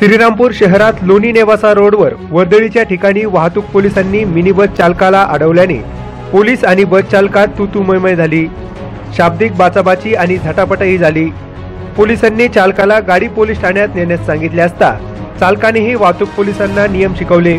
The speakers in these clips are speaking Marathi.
श्रीरामपूर शहरात लोणी नेवासा रोडवर वर्दळीच्या ठिकाणी वाहतूक पोलिसांनी मिनी बस चालकाला अडवल्याने पोलीस आणि बस चालकात तुतुमयमय झाली. शाब्दिक बाचाबाची आणि झटापटही झाली. पोलिसांनी चालकाला गाडी पोलीस ठाण्यात नेण्यास सांगितले असता चालकानेही वाहतूक पोलिसांना नियम शिकवले.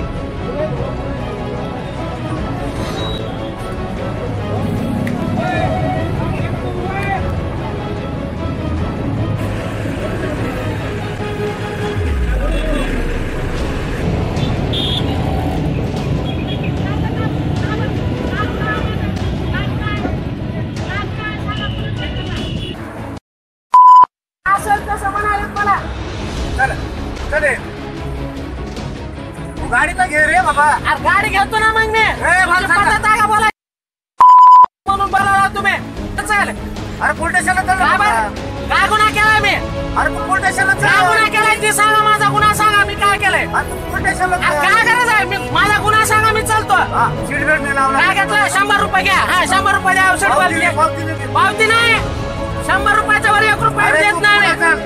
तसं म्हणाले मला चल चले तू गाडी तर घे रे बाबा. अरे गाडी घेतो ना मग मी. मला सांगा. आहे का बोला. म्हणून बोलावला तुम्ही. चालेल अरे पोलीस स्टेशनला चल काय ना बाबा. बरं? काय गुन्हा केलाय मी? अरे तू पोलीस स्टेशनला काय गुन्हा केलाय? ते सांगा माझा गुन्हा सांगा. मी काय केलंय? अरे तू पोलीस स्टेशनला अरे चल. काय करायचं आहे? मी माझा गुन्हा सांगा मी चालतो. हा, सीट बेल्ट नाही लावला. काय घेतलं? शंभर रुपये घ्या. हा शंभर रुपये द्या औषध पावती पावती. दे. पावती नाही. शंभर रुपयाच्या वर एक रुपये अरे तू देत नाही. पुढे मी. चल.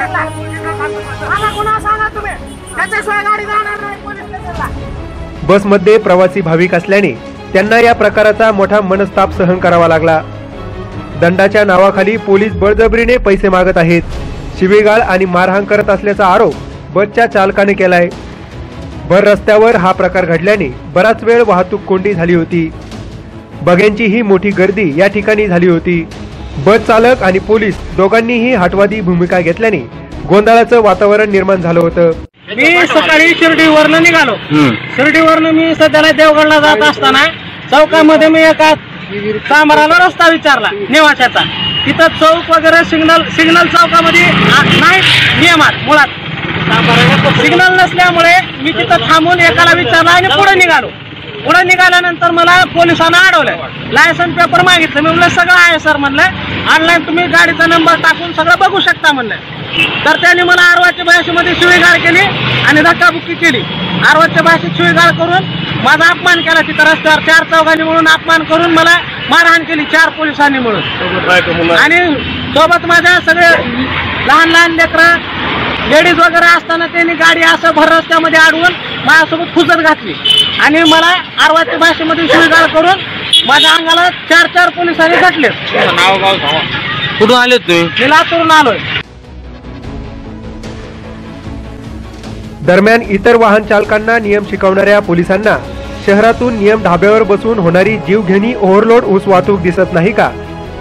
स्टेशनला मला गुन्हा सांगा तुम्ही त्याच्याशिवाय गाडी जाणार नाही पोलीस स्टेशनला बसमध्ये प्रवासी भाविक असल्याने त्यांना या प्रकाराचा मोठा मनस्ताप सहन करावा लागला. दंडाच्या नावाखाली पोलीस बळजबरीने पैसे मागत आहेत. शिवेगाळ आणि मारहाण करत असल्याचा आरोप बसच्या चालकाने केलाय. भर रस्त्यावर हा प्रकार घडल्याने बराच वेळ वाहतूक कोंडी झाली होती. बघ्यांची ही मोठी गर्दी या ठिकाणी झाली होती. बस चालक आणि पोलीस दोघांनीही हटवादी भूमिका घेतल्याने गोंधळाचं वातावरण निर्माण झालं होतं. मी सकाळी शिर्डीवरनं निघालो. शिर्डीवरनं मी सध्याला देवगडला जात असताना चौकामध्ये मी एका कामराला रस्ता विचारला नेवाशाचा. तिथं चौक वगैरे सिग्नल सिग्नल चौकामध्ये नाही नियमात मुळात. सिग्नल नसल्यामुळे मी तिथं थांबून एकाला विचारला आणि पुढे निघालो. पुढे निघाल्यानंतर मला पोलिसांना अडवलं लायसन पेपर मागितलं. मी म्हणलं सगळं आहे सर म्हणलं. ऑनलाईन तुम्ही गाडीचा नंबर टाकून सगळं बघू शकता म्हणलं. तर त्यांनी मला आरवाच्या भाषेमध्ये शिवीगाळ केली आणि धक्काबुक्की केली. आरवाच्या भाषेत शिवीगाळ करून माझा अपमान केला तिथं रस्त्यावर. चार चौघांनी म्हणून अपमान करून मला मारहाण केली चार पोलिसांनी म्हणून आणि सोबत माझ्या सगळे लहान लहान लेकरं लेडीज वगैरे असताना त्यांनी गाडी असं भर रस्त्यामध्ये अडवून माझ्यासोबत खुजत घातली. आणि मला आरवाच्या भाषेमध्ये शिवीगाळ करून माझ्या अंगाला चार चार पोलिसांनी घटले कुठून आले तुम्ही मी लातूरून आलोय. दरम्यान इतर वाहन चालकांना नियम शिकवणाऱ्या पोलिसांना शहरातून नियम ढाब्यावर बसून होणारी जीवघेणी ओव्हरलोड ऊस वाहतूक दिसत नाही का?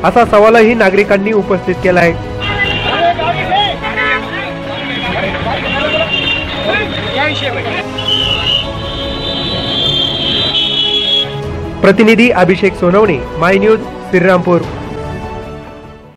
असा सवालही नागरिकांनी उपस्थित केलाय. प्रतिनिधी अभिषेक सोनवणे माय न्यूज श्रीरामपूर.